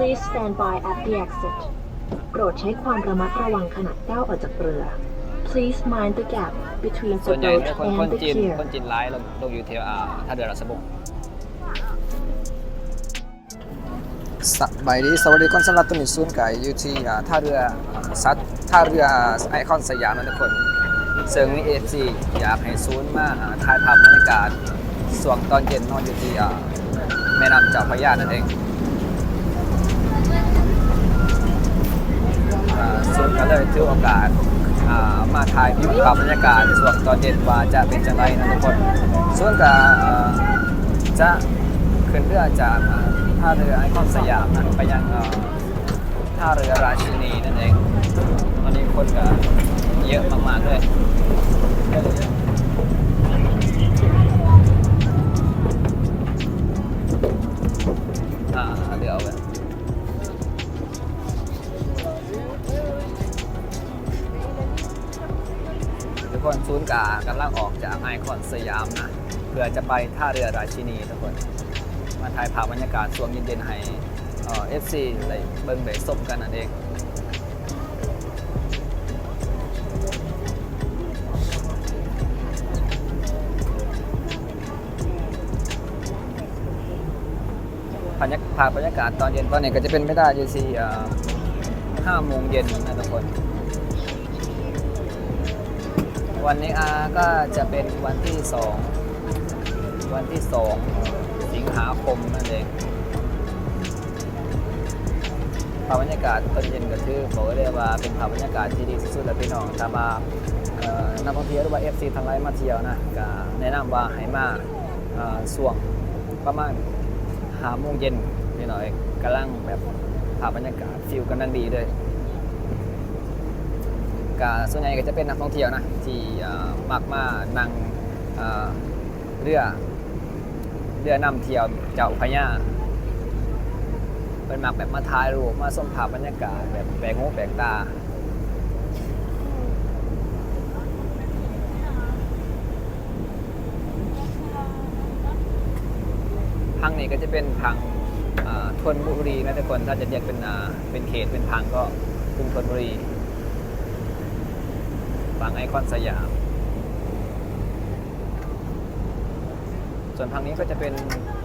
Please stand by at the exit โปรดใช้ความระมัดระวังขณะก้าวออกจากเรือ Please mind the gap between ส่ว the นใหญ่ boat เป็นคนคน and the จีน pier คนจีนร้ายลงลงอยู่แถวอ่าท่าเรือราชบงสบายดีสวัสดีคนสำหรับตุนิซูนไก่อยู่ที่อ่าท่าเรือซัดท่าเรือไอคอนสยามนะทุกคนซึ่งมีเอฟซีอยากให้ซูนมาอ่าถ่ายภาพบรรยากาศสวงตอนเย็นนอนอยู่ที่อ่าแม่น้ำเจ้าพระยานั่นเอง อ่าซูนก็เลยถือโอกาสมาถ่ายภาพบรรยากาศส่วงตอนเย็นว่าจะเป็นจังไรนะทุกคนส่วนกับอ่าจะขึ้นเรือจากท่าเรือไอคอนสยามนะไปยังท่าเรือราชินีนั่นเองตอนนี้คนก็เยอะมากๆเลย กคนศูนย์กลางกำลังออกจากไอคอนสยามนะ เพื่อจะไปท่าเรือราชินีทุกคน มาถ่ายภาพบรรยากาศช่วงเย็นๆให้เอฟซีได้เบิ่งได้ส้มกันนั่นเองบรรยากาศบรรยากาศตอนเย็นตอนนี้ก็จะเป็นไม่ได้อยู่ที่ห้าโมงเย็นนะทุกคน วันนี้อาก็จะเป็นวันที่สองวันที่สองสิงหาคมนั่นเองภาพบรรยากาศตอนเย็นก็คือบอกเลยว่าเป็นภาพบรรยากาศที่ดีสุดๆแล้วพี่น้องถ้ามาเอ่อนักท่องเที่ยวหรือว่า FC ทางไลน์มาเที่ยวนะก็แนะนำว่าให้มาเอ่วงประมาณหาโมงเย็นนี่หน่อยกำลังแบบภาพบรรยากาศฟิลกำลังดีเลย กาส่วนใหญ่ก็จะเป็นนักท่องเที่ยวนะที่มักมานั่งเรือเรือนำเที่ยวเจ้าพระยาเป็นมักแบบมาถ่ายรูปมาชมภาพบรรยากาศแบบแปลกหูแปลกตาพังนี้ก็จะเป็นพังอ่าธนบุรีนะทุกคนถ้าจะเรียกเป็นเป็นเขตเป็นพังก็กรุงธนบุรี พังไอคอนสยาม ส่วนพังนี้ก็จะเป็น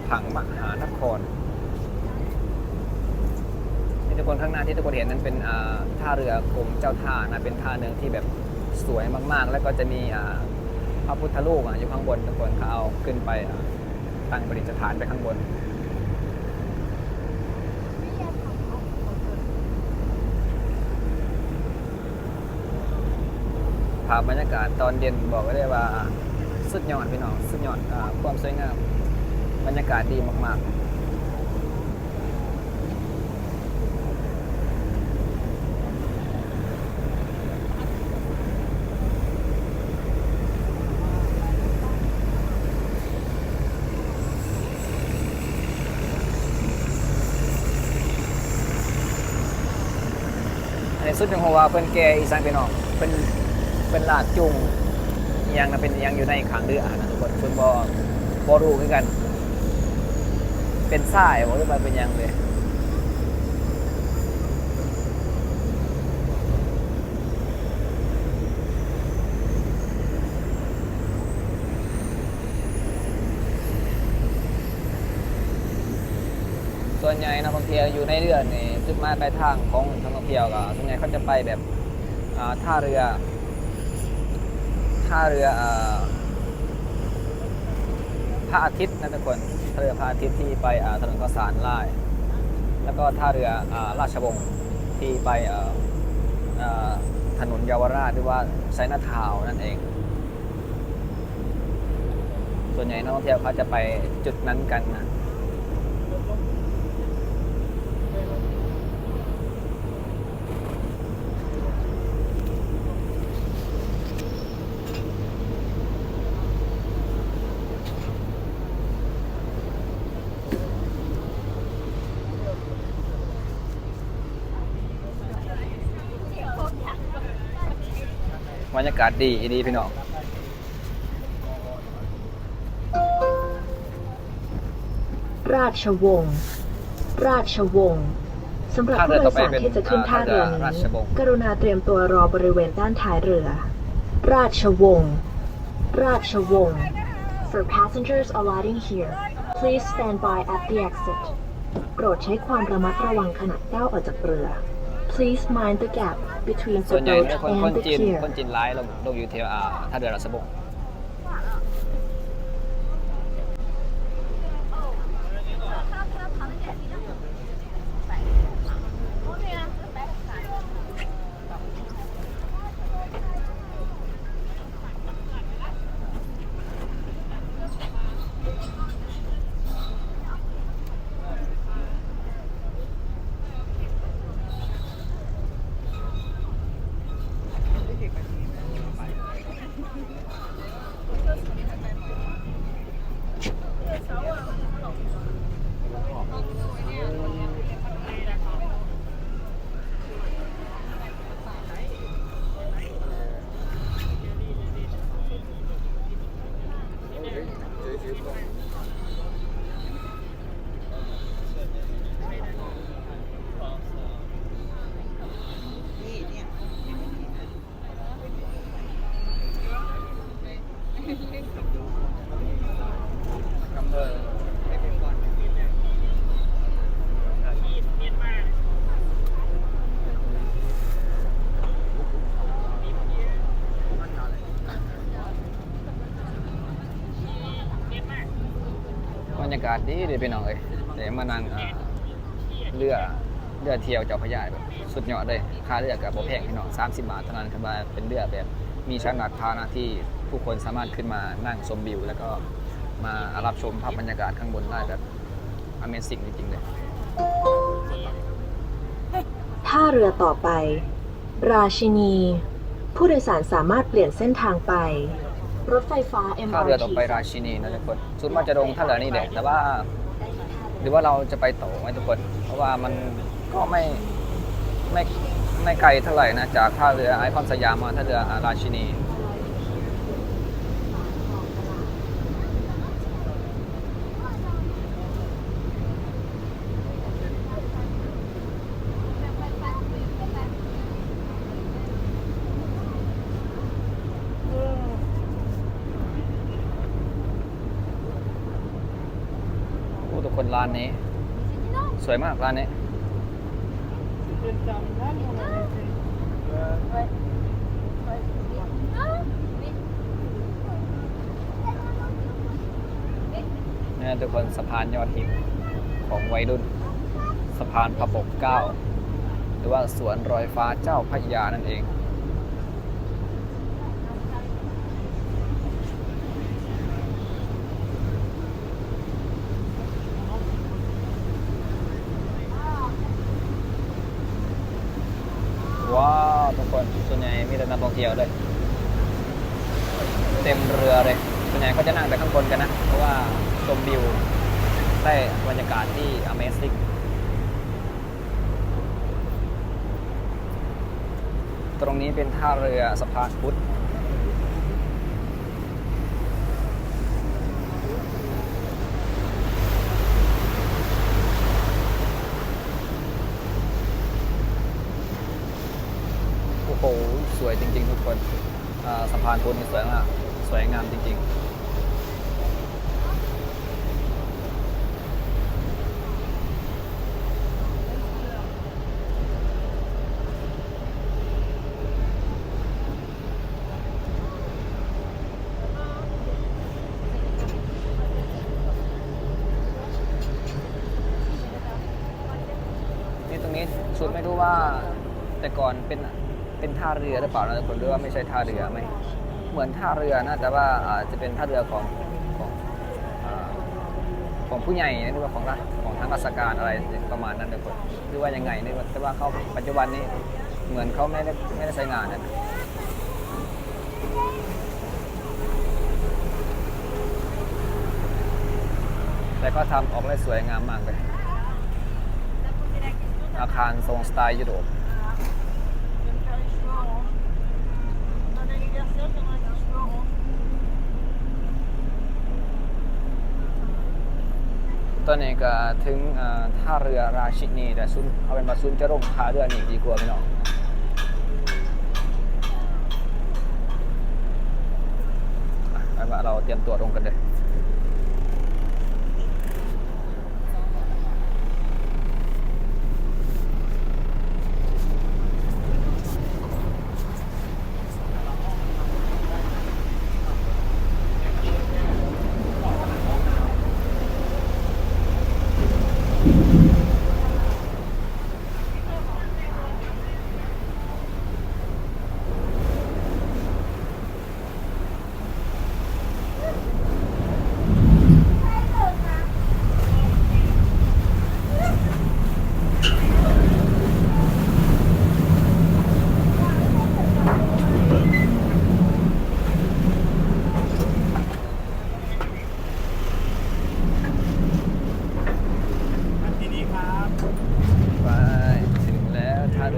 พังมหานครที่ทุกคนข้างหน้าที่ทุกคนเห็นนั้นเป็นท่าเรือกรมเจ้าท่านะเป็นท่าหนึ่งที่แบบสวยมากๆ แล้วก็จะมีพระพุทธรูปอยู่ข้างบนทุกคนเขาเอาขึ้นไปตั้งประดิษฐานไปข้างบน ภาพบรรยากาศตอนเย็นบอกไว้ได้ว่าสุดยอดพี่น้องสุดยอดอความสวยงามบรรยากาศดีมากๆอันสุดจังหัวเพิ่นแกอีสานพี่น้องเป็น เป็นลาดจุงยังนะเป็นยังอยู่ในขังเรือนะทุกคนคุณบอบอรู้คือกัน เป็นทรายบอกว่าเป็นยังเลยส่วนใหญ่นักท่องเที่ยวอยู่ในเรือนี่จุดหมายปลายทางของนักท่องเที่ยวก็ส่วนใหญ่เขาจะไปแบบท่าเรือ ท่าเรือพระอาทิตย์นะทุกคนท่าเรือพระอาทิตย์ที่ไปถนนข้าวสารลายแล้วก็ท่าเรือราชวงศ์ที่ไปถนนเยาวราชหรือว่าไซนาทาวนั่นเอง ส่วนใหญ่นักท่องเที่ยวเขาจะไปจุดนั้นกันนะ รรยากาศดีดีพี่น้องราชวงศ์ ราชวงศ์สำหรับท่าเรืผู้อโดต่อยไปสารเป็นที่จะขึ้นท่าเรือท่าเรือรานี้ชวงศ์กรุณาเตรียมตัวรอบริเวณด้านท้ายเรือ ราชวงศ์ ราชวงศ์ For passengers alighting here please stand by at the exit โปรดใช้ความระมัดระวังขณะก้าวออกจากเรือ Please mind the gap between ส่ว the นใหญ่ boat เนี่ยคนคน and the จีน pier คนจีนร้ายลงลงอยู่แถวอ่าท่าเรือราชบงศ์อำเภอบบรรยากาศดีดีพี่น้องเอ้ยเดี๋ยวมานั่งเรือเรือเที่ยวเจ้าพระยาแบบสุดยอดเลยค่าเรือกับโบแพงพี่น้อง30บาทเท่านั้นคือว่าเป็นเรือแบบมีชั้นหลักพานะที่ผู้คนสามารถขึ้นมานั่งชมวิว แล้วก็มารับชมภาพบรรยากาศข้างบนได้แบบ Amazing จริงๆเลยท่าเรือต่อไป ราชินี ผู้โดยสารสามารถเปลี่ยนเส้นทางไป รถไฟฟ้า MRT ข้าเรือต่อไปราชินีนะทุกคนสุดมาจะลงท่าเรือนี่แหละแต่ว่า หรือว่าเราจะไปต่อไหมทุกคน เพราะว่ามันก็ไม่ไม่ไม่ไกลเท่าไหร่นะจากท่าเรือไอคอนสยามมาท่าเรือราชินี คนร้านนี้ สวยมากร้านนี้ นี่ทุกคนสะพานยอดฮิตของวัยรุ่น สะพานพระปกเก้า หรือว่าสวนรอยฟ้าเจ้าพระยานั่นเอง ว้าวทุก คนส่วนใหญ่มีแต่นักท่องเที่ยวเลย เต็มเรือเลยส่วนใหญ่ก็จะนั่งแต่ข้างบนกันนะ เพราะว่าชมวิวได้บรรยากาศที่ Amazing ตรงนี้เป็นท่าเรือสะพานพุทธ โอ้โห สวยจริง ๆ ทุกคนอ่าสะพานพุทธนี่สวยมาก สวยงามจริง ๆ นี่ตรงนี้สุดไม่ รู้ว่าแต่ก่อนเป็นเป็นท่าเรือหรือเปล่านะคนหรือว่าไม่ใช่ท่าเรือไหมเหมือนท่าเรือนะแต่ว่าอาจจะเป็นท่าเรือของของอของผู้ใหญ่หรือว่าของรัฐของทางราชการอะไรประมาณนั้นทุกคนหรือว่ายังไงนี่แต่ว่าเขาปัจจุบันนี้เหมือนเขาไม่ได้ไม่ได้ใช้งานนะแต่ก็ทำออกได้สวยงามมากเลย อาคารทรงสไตล์ยุโรปตอนนี้ก็ถึงท่าเรือราชินีแต่ซุนเอาเป็นมาซุนจะร่มท่าเรือนี่ดีกว่าพี่น้องอะไปว่าเราเตรียมตัวลงกันเลย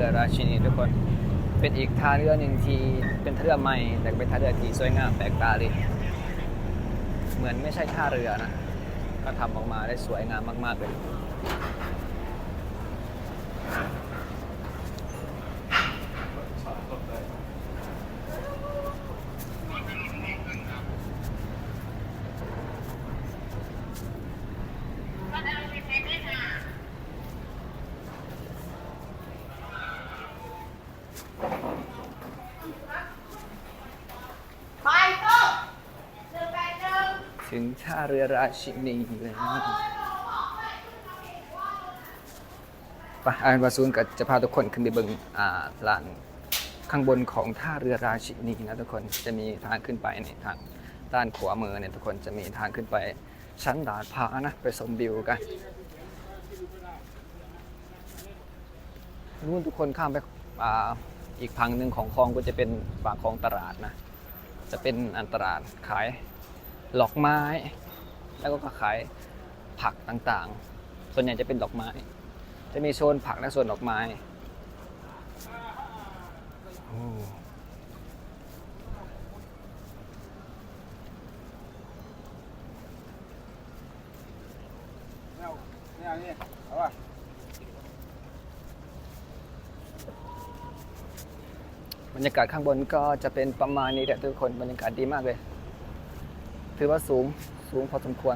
รือราชินีทุกคน เป็นอีกท่าเรือหนึ่งที่เป็นท่าเรือใหม่ แต่เป็นท่าเรือที่สวยงามแปลกตาเลยเหมือนไม่ใช่ท่าเรือนะ ก็ทำออกมาได้สวยงามมากๆเลย ไปต้มหนึ่งแปดหนึ่ง ถึงท่าเรือราชินีแล้วไปอ่านวาซูนก็จะพาทุกคนขึ้นไปเบิงอ่าลานข้างบนของท่าเรือราชินีนะทุกคนจะมีทางขึ้นไปในทางด้านขวามือเนี่ยทุกคนจะมีทางขึ้นไปชั้นดาดฟ้านะไปชมวิวกันนู่นทุกคนข้ามไปอ่าอีกพังหนึ่งของคลองก็จะเป็นฝั่งของตลาดนะ จะเป็นอันตรายขาย ดอกไม้ แล้วก็ขายผักต่างๆ ส่วนใหญ่จะเป็นดอกไม้ จะมีโซนผักและโซนดอกไม้บรรยากาศข้างบนก็จะเป็นประมาณนี้แหละทุกคนบรรยากาศดีมากเลย ถือว่าสูงสูงพอสมควร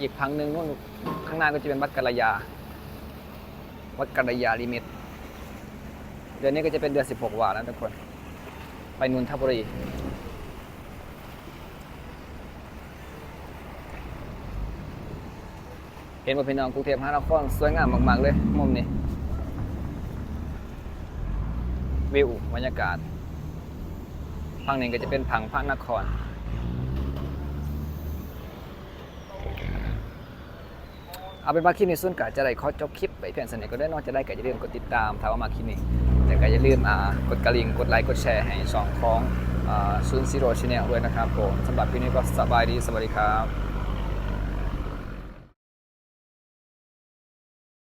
อีกพังหนึ่งนู่นข้างหน้าก็จะเป็นวัดกัลยา วัดกัลยาลิมิต เดือนนี้ก็จะเป็นเดือน16วาแล้วทุกคน ไปนนทบุรีเห็นว่าพี่น้องกรุงเทพมหานครสวยงามมาก ๆ เลย มุมนี้ วิวบรรยากาศ ฝั่งหนึ่งก็จะเป็นผังพระนคร เอาเป็นว่าคลิปนี้ส่วนกาจะได้ขอจบคลิปไปเพียงสนิทก็ได้นอกจะได้ก็อย่าลืมกดติดตามถ้าว่ามาคลิปนี้แต่ก็อย่าลืมอ่ากดกระลิ่งกดไลค์กดแชร์ให้สองของซูนซีโร่ชแนลด้วยนะครับผมสำหรับคลิปนี้ก็สบายดีสวัสดีครับ